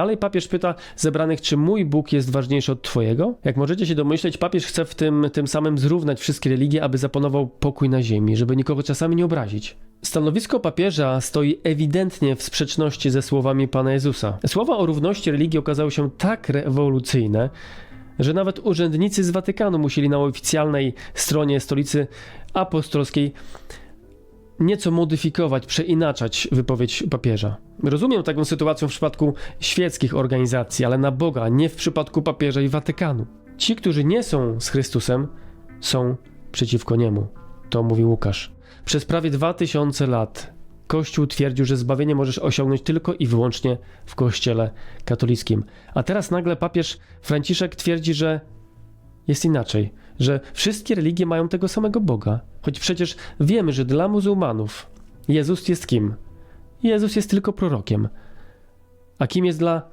Dalej papież pyta zebranych, czy mój Bóg jest ważniejszy od twojego? Jak możecie się domyśleć, papież chce w tym, tym samym zrównać wszystkie religie, aby zapanował pokój na ziemi, żeby nikogo czasami nie obrazić. Stanowisko papieża stoi ewidentnie w sprzeczności ze słowami Pana Jezusa. Słowa o równości religii okazały się tak rewolucyjne, że nawet urzędnicy z Watykanu musieli na oficjalnej stronie stolicy apostolskiej nieco modyfikować, przeinaczać wypowiedź papieża. Rozumiem taką sytuację w przypadku świeckich organizacji, ale na Boga, nie w przypadku papieża i Watykanu. Ci, którzy nie są z Chrystusem, są przeciwko niemu. To mówi Łukasz. Przez prawie dwa tysiące lat Kościół twierdził, że zbawienie możesz osiągnąć tylko i wyłącznie w Kościele katolickim. A teraz nagle papież Franciszek twierdzi, że jest inaczej, że wszystkie religie mają tego samego Boga. Choć przecież wiemy, że dla muzułmanów Jezus jest kim? Jezus jest tylko prorokiem. A kim jest dla